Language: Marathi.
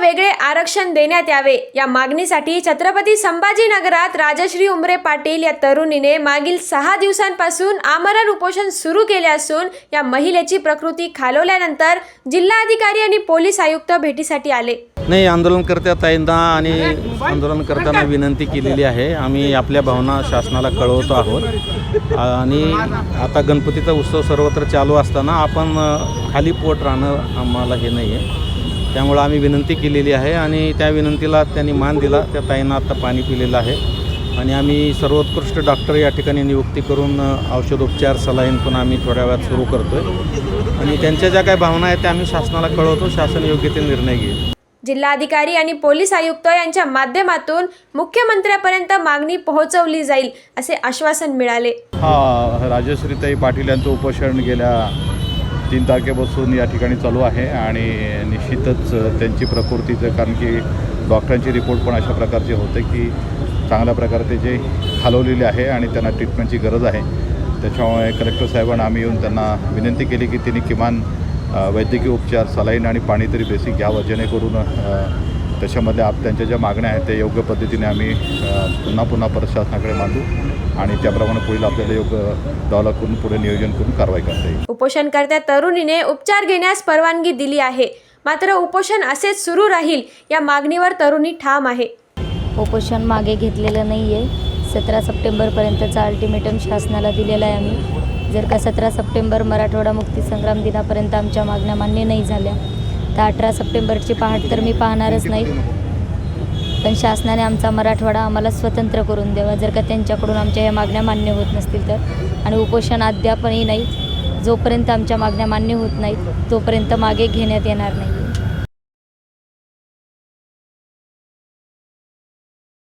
वेगळे आरक्षण देण्यात यावे. या मागणीसाठी छत्रपती संभाजीनगरात राजश्री उमरे पाटील या तरुणीने मागील सहा दिवसांपासून आमरण उपोषण सुरू केले असून या महिलेची प्रकृती खालवल्यानंतर जिल्हाधिकारी आणि पोलीस आयुक्त भेटीसाठी आले. नाही आंदोलनकर्त्या ताईंना आणि आंदोलनकर्त्यांना विनंती केलेली आहे. आम्ही आपल्या भावना शासनाला कळवतो आहोत. आणि आता गणपतीचा उत्सव सर्वत्र चालू असताना आपण खाली पोट राहणं आम्हाला हे नाही आहे त्यामुळं आम्ही विनंती केलेली आहे आणि त्या विनंतीला त्यांनी मान दिला. त्या ताईंना आत्ता पाणी पिलेलं आहे. आणि आम्ही सर्वोत्कृष्ट डॉक्टर या ठिकाणी नियुक्ती करून औषधोपचार सलाईन पण आम्ही थोड्या वेळात सुरू करतो आहे आणि त्यांच्या ज्या काही भावना आहेत त्या आम्ही शासनाला कळवतो. शासन योग्य ते निर्णय घेईल. जिल्हाधिकारी आणि पोलीस आयुक्त यांच्या माध्यमातून मुख्यमंत्र्यापर्यंत मागणी पोहोचवली जाईल असे आश्वासन मिळाले. हा राजश्रीताई पाटील यांचं उपोषण गेल्या तीन तारखेपासून या ठिकाणी चालू आहे आणि निश्चितच त्यांची प्रकृतीचं कारण की डॉक्टरांची रिपोर्ट पण अशा प्रकारचे होते की चांगल्या प्रकारे ते जे खालवलेले आहे आणि त्यांना ट्रीटमेंटची गरज आहे. त्याच्यामुळे कलेक्टर साहेबांना आम्ही येऊन त्यांना विनंती केली की त्यांनी किमान वैद्यकीय उपचार सलाईन आणि पाणी तरी बेसिक घ्यावं जेणेकरून त्याच्यामध्ये आप त्यांच्या ज्या मागण्या आहेत त्या योग्य पद्धतीने आम्ही पुन्हा पुन्हा परत शासनाकडे मांडू आणि त्याप्रमाणे पुढील आपल्याला योग्य डॉलर करून पुढे नियोजन करून कारवाई करता येईल. उपोषणकर्त्या तरुणीने उपचार घेण्यास परवानगी दिली आहे. मात्र उपोषण असेच सुरू राहील या मागणीवर तरुणी ठाम आहे. उपोषण मागे घेतलेलं नाही आहे सतरा सप्टेंबरपर्यंतचा अल्टिमेटम शासनाला दिलेला आहे आम्ही. जर का सतरा सप्टेंबर मराठवाडा मुक्तीसंग्राम दिनापर्यंत आमच्या मागण्या मान्य नाही झाल्या तर अठरा सप्टेंबरची पहाट तर मी पाहणारच नाही. पण शासनाने आमचा मराठवाडा आम्हाला स्वतंत्र करून द्यावा. जर का त्यांच्याकडून आमच्या ह्या मागण्या मान्य होत नसतील तर. आणि उपोषण अद्यापही नाही. जोपर्यंत आमच्या मागण्या मान्य होत नाहीत तोपर्यंत मागे घेण्यात येणार नाही.